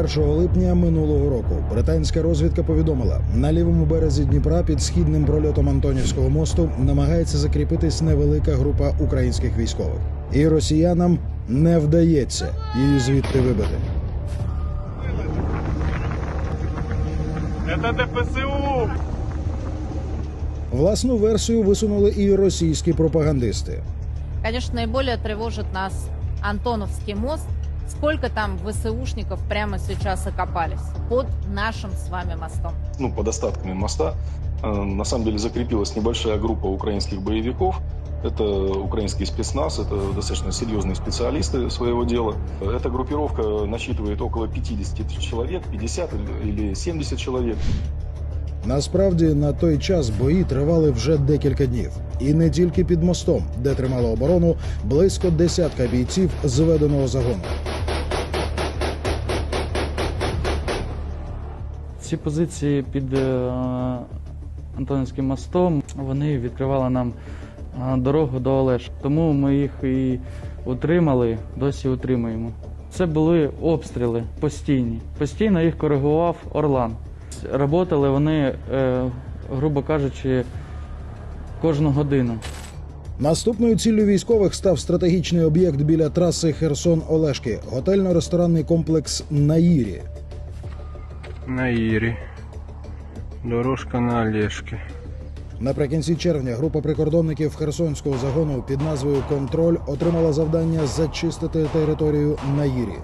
1 липня минулого року британська розвідка повідомила, на лівому березі Дніпра під східним прольотом Антонівського мосту намагається закріпитись невелика група українських військових, і росіянам не вдається її звідти вибити. Это ДПСУ! Власну версію висунули і російські пропагандисти. Конечно, наиболее тревожит нас Антоновский мост. Сколько там ВСУшников прямо сейчас окопались под нашим с вами мостом? ну, под остатками моста, э, на самом деле закрепилась небольшая группа украинских боевиков. Это украинский спецназ, это достаточно серьезные специалисты своего дела. Эта группировка насчитывает около 50 человек, 50 или- или 70 человек. Насправді на той час бої тривали вже декілька днів, і не тільки під мостом, де тримало оборону близько десятка бійців зведеного загону. Ці позиції під е, Антонівським мостом вони відкривали нам е, дорогу до Олеш. Тому ми їх і утримали, досі утримуємо. Це були обстріли постійні. Постійно їх коригував Орлан. Работали вони, е, грубо кажучи, кожну годину. Наступною ціллю військових став стратегічний об'єкт біля траси Херсон-Олешки, готельно-ресторанний комплекс Наїрі. На Ирі. Дорожка на Олешки. Наприкінці червня група прикордонників Херсонського загону під назвою Контроль отримала завдання зачистити територію Наїрі.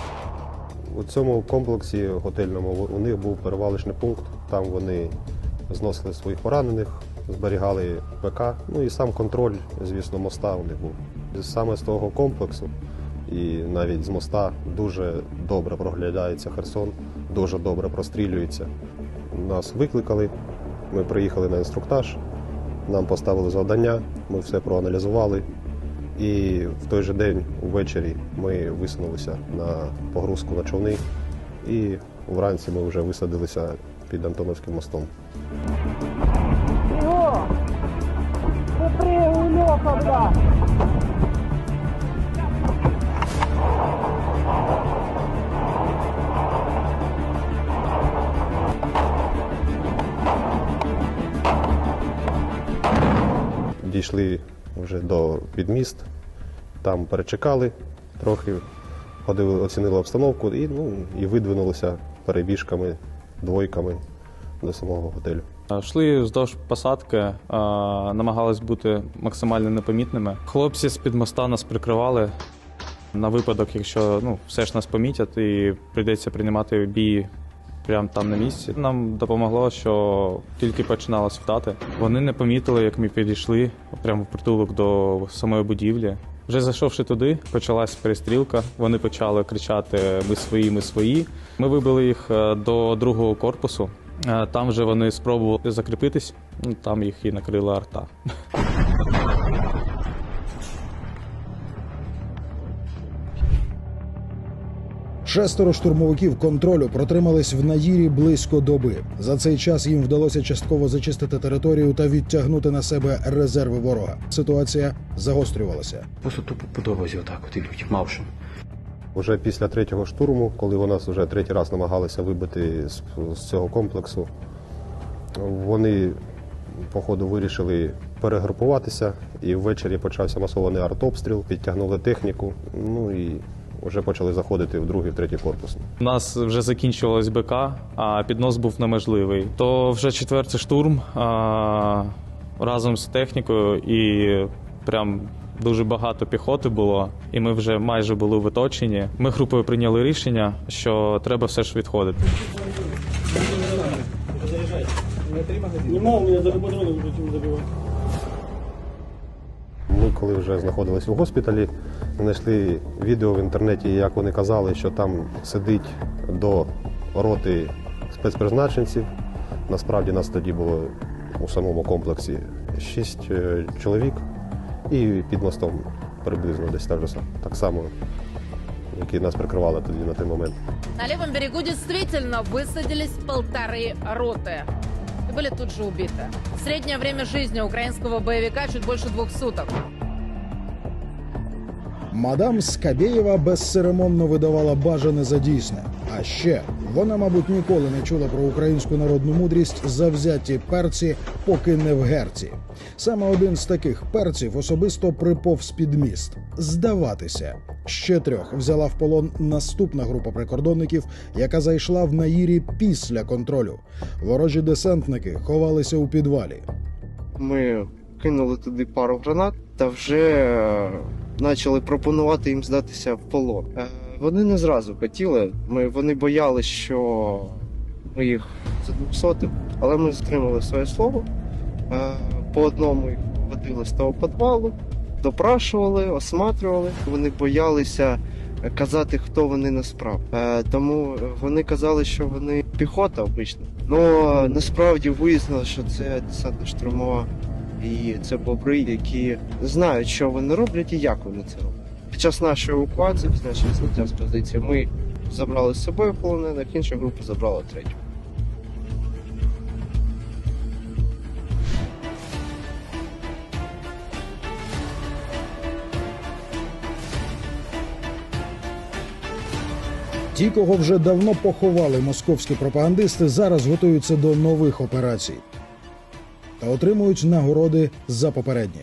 У цьому комплексі готельному у них був перевалочний пункт. Там вони зносили своїх поранених, зберігали ПК. Ну і сам контроль, звісно, моста у них був. Саме з того комплексу і навіть з моста дуже добре проглядається Херсон, дуже добре прострілюється. Нас викликали, ми приїхали на інструктаж, нам поставили завдання, ми все проаналізували. І в той же день увечері ми висунулися на погрузку на човни, і вранці ми вже висадилися під Антоновським мостом. Дійшли вже до підміст, там перечекали трохи, ходили, оцінили обстановку і, ну, і видвинулися перебіжками, двойками до самого готелю. Йшли вздовж посадки, намагались бути максимально непомітними. Хлопці з-під моста нас прикривали на випадок, якщо ну, все ж нас помітять і прийдеться приймати бій прямо там на місці. Нам допомогло, що тільки починало світати. Вони не помітили, як ми підійшли прямо в притулок до самої будівлі. Вже зайшовши туди, почалась перестрілка. Вони почали кричати Ми свої, ми свої. Ми вибили їх е, до другого корпусу. Е, Там вже вони спробували закріпитись, ну, там їх і накрила арта. Шестеро штурмовиків контролю протримались в Наїрі близько доби. За цей час їм вдалося частково зачистити територію та відтягнути на себе резерви ворога. Ситуація загострювалася. Просто тупо по дорозі отак от ідуть, мавшим. Уже після третього штурму, коли вони нас вже третій раз намагалися вибити з, з цього комплексу, вони, походу, вирішили перегрупуватися, і ввечері почався масований артобстріл, підтягнули техніку, ну і вже почали заходити в другий, в третій корпус. У нас вже закінчувалась БК, а піднос був неможливий. То вже четвертий штурм а, разом з технікою і прям. Дуже багато піхоти було, і ми вже майже були в оточенні. Ми групою прийняли рішення, що треба все ж відходити. Ми, коли вже знаходились у госпіталі, знайшли відео в інтернеті, як вони казали, що там сидить до роти спецпризначенців. Насправді нас тоді було у самому комплексі шість е, чоловік і під мостом приблизно десь так, же сам- так само, які нас прикривали тоді на той момент. На левом берегу действительно высадились полторы роты. И были тут же убиты. Среднее время жизни украинского боевика чуть больше двух суток. Мадам Скабєєва безцеремонно видавала бажане за дійсне. А ще Вона, мабуть, ніколи не чула про українську народну мудрість завзяті перці, поки не в герці. Саме один з таких перців особисто приповз під міст здаватися. Ще трьох взяла в полон наступна група прикордонників, яка зайшла в наїрі після контролю. Ворожі десантники ховалися у підвалі. Ми кинули туди пару гранат та вже е, почали пропонувати їм здатися в полон. Е, Вони не зразу хотіли. Ми, вони боялися, що ми їх задвухсотимо, але ми стримали своє слово. Е, По одному їх виводили з того підвалу, допрашували, осматрювали. Вони боялися казати, хто вони насправді. Е, Тому вони казали, що вони піхота обична. Ну насправді вияснилося, що це десантна штурмова і це бобри, які знають, що вони роблять і як вони це роблять. Під час нашої евакуації, під нашої зняття з позиції, ми забрали з собою полонених, інша група забрала третю. Ті, кого вже давно поховали московські пропагандисти, зараз готуються до нових операцій та отримують нагороди за попередні.